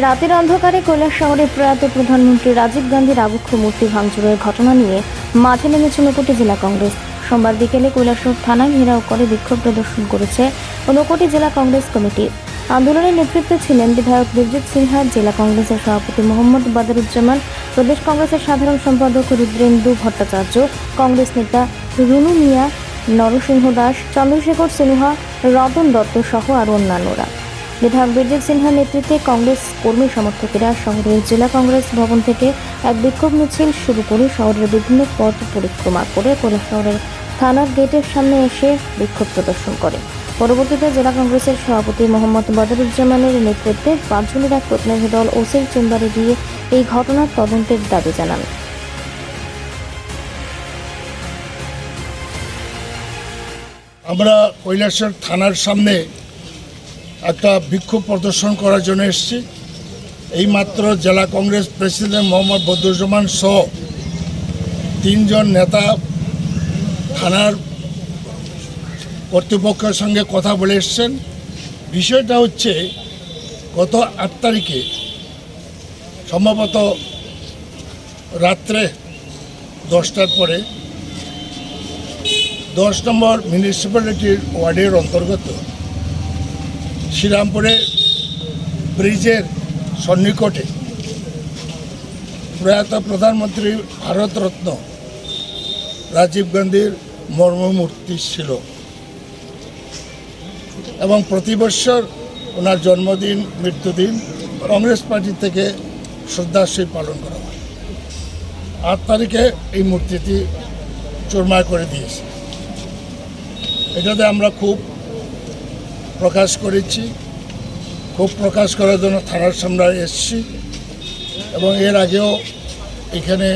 রাতের অন্ধকারে কৈলাস শহরে প্রয়াত প্রধানমন্ত্রী রাজীব গান্ধীর আবক্ষ মূর্তি ভাঙচুরের ঘটনা নিয়ে মাঠে নেমেছে নকটি জেলা কংগ্রেস। সোমবার বিকেলে কৈলাসহর থানা ঘেরাও করে বিক্ষোভ প্রদর্শন করেছে ঊনকোটি জেলা কংগ্রেস কমিটি। আন্দোলনের নেতৃত্বে ছিলেন বিধায়ক বীরজিৎ সিনহা, জেলা কংগ্রেসের সভাপতি মোহাম্মদ বাদরুজ্জামান, প্রদেশ কংগ্রেসের সাধারণ সম্পাদক রুদ্রেন্দু ভট্টাচার্য, কংগ্রেস নেতা রুনু মিয়া, নরসিংহ দাস, চন্দ্রশেখর সিনহা, রতন দত্ত সহ আরও অন্যান্যরা। বিধায়ক বীরজিৎ সিনহার নেতৃত্বে কংগ্রেস কর্মী সমর্থকেরা শহরের জেলা কংগ্রেস ভবন থেকে এক বিক্ষোভ মিছিল শুরু করে শহরের বিভিন্ন পথ পরিক্রমা করে কৈলাস শহরের থানার গেটের সামনে এসে বিক্ষোভ প্রদর্শন করে। পরবর্তীতে জেলা কংগ্রেসের সভাপতি মোহাম্মদ বদরুজ্জামানের নেতৃত্বে পাঁচজনের এক প্রতিনিধি দল ওসির চেম্বারে গিয়ে এই ঘটনার তদন্তের দাবি জানান। আমরা কৈলাসর থানার সামনে একটা বিক্ষোভ প্রদর্শন করার জন্য এসেছি। এইমাত্র জেলা কংগ্রেস প্রেসিডেন্ট মোহাম্মদ বদরুজ্জামান সহ তিনজন নেতা থানার কর্তৃপক্ষের সঙ্গে কথা বলে এসছেন। বিষয়টা হচ্ছে, গত আট তারিখে সম্ভবত রাত্রে দশটার পরে দশ নম্বর মিউনিসিপ্যালিটির ওয়ার্ডের অন্তর্গত শ্রীরামপুরে ব্রিজের সন্নিকটে প্রয়াত প্রধানমন্ত্রী ভারতরত্ন রাজীব গান্ধীর মর্মমূর্তি ছিল। এবং প্রতি বৎসর ওনার জন্মদিন, মৃত্যুদিন কংগ্রেস পার্টি থেকে শ্রদ্ধাশ্রী পালন করা হয়। আট তারিখে এই মূর্তিটি চুরমার করে দিয়েছে। এটাতে আমরা খুব প্রকাশ করেছি, খুব প্রকাশ করার জন্য থানার সামনে এসেছি এবং এর আগেও এখানে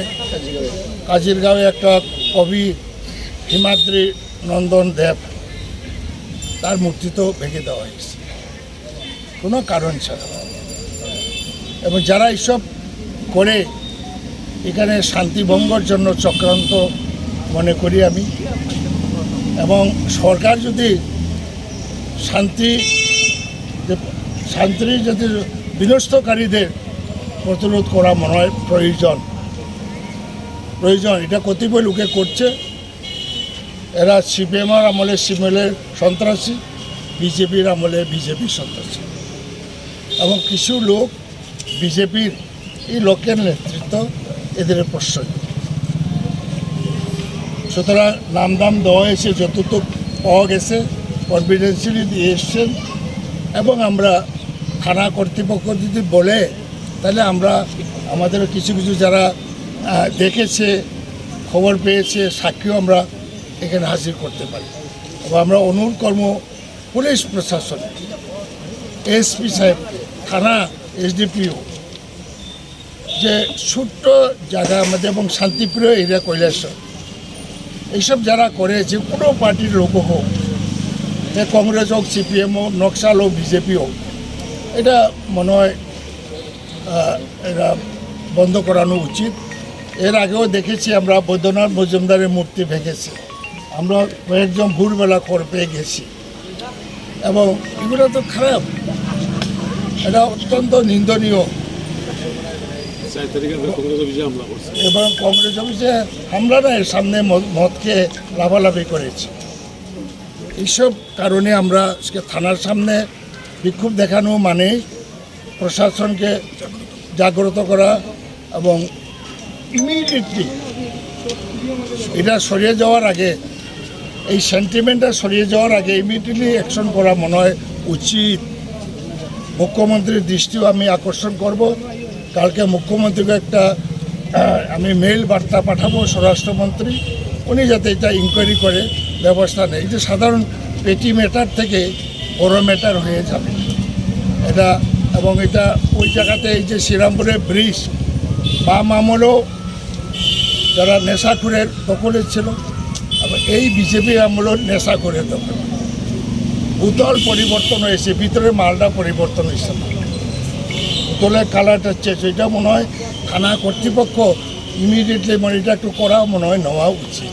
কাজিরগাঁওয়ে একটা কবি হিমাদ্রি নন্দন দেব, তার মূর্তি তো ভেঙে দেওয়া হয়েছে। কোনো কারণ ছাড়া। এবং যারা এইসব করে, এখানে শান্তি ভঙ্গর জন্য চক্রান্ত মনে করি আমি। এবং সরকার যদি শান্তি, যে- শান্তি যদি বিনষ্টকারীদের প্রতিরোধ করা মনে হয়, প্রয়োজন। প্রয়োজন, এটা কতিপয় লোকে করছে। এরা সিপিএমের আমলে সিপিএমের সন্ত্রাসী, বিজেপির আমলে বিজেপির সন্ত্রাসী। এবং কিছু লোক বিজেপির এই লোকের নেতৃত্ব এদের প্রশ্রয়। সুতরাং নাম দাম দেওয়া হয়েছে, যতটুক পাওয়া গেছে কনফিডেন্সিয়ালি দিয়ে এসছেন এবং আমরা থানা কর্তৃপক্ষ যদি বলে, তাহলে আমরা আমাদের কিছু কিছু যারা দেখেছে, খবর পেয়েছে, সাক্ষীও আমরা এখানে হাজির করতে পারি। এবং আমরা অনুরোধ কর্ম পুলিশ প্রশাসন, এসপি সাহেব থানা এসডিপিও, যে ছোট্ট জায়গা আমাদের এবং শান্তিপ্রিয় এরিয়া কৈলাসর, এইসব যারা করে যে কোনো পার্টির লোক হোক কংগ্রেস হোক সিপিএম হোক নকশাল হোক বিজেপি হোক এটা মনে হয় এটা বন্ধ করানো উচিত। এর আগেও দেখেছি আমরা বৈদ্যনাথ মজুমদারের মূর্তি ভেঙেছি আমরা কয়েকজন ভোরবেলা কর পেয়ে গেছি। এবং এগুলো তো খারাপ। এটা অত্যন্ত নিন্দনীয়। এবং কংগ্রেস অফিসে হামলা না এর সামনে মদ- মদকে লাভালাভি করেছে। এইসব কারণে আমরা থানার সামনে বিক্ষোভ দেখানো মানে প্রশাসনকে জাগ্রত করা এবং ইমিডিয়েটলি এটা সরিয়ে যাওয়ার আগে, এই সেন্টিমেন্টটা সরিয়ে যাওয়ার আগে ইমিডিয়েটলি অ্যাকশন করা মনে হয় উচিত। মুখ্যমন্ত্রীর দৃষ্টিও আমি আকর্ষণ করব। কালকে মুখ্যমন্ত্রীকে একটা আমি মেইল বার্তা পাঠাবো স্বরাষ্ট্রমন্ত্রী, উনি যাতে এটা ইনকোয়ারি করে। ব্যবস্থা নেই। যে সাধারণ পেটি ম্যাটার থেকে বড় মেটার হয়ে যাবে। এটা এবং এটা ওই জায়গাতে এই যে শ্রীরামপুরের ব্রিজ, বাম আমলেও যারা নেশাখুরের দখলে ছিল এবং এই বিজেপি আমলও নেশাখুরের দখল। উতল পরিবর্তন হয়েছে, ভিতরে মালটা পরিবর্তন হয়েছে। উতলের কালারটা চেঞ্জ এটা মনে হয় থানা কর্তৃপক্ষ ইমিডিয়েটলি মানে এটা একটু করা মনে হয় নেওয়া উচিত।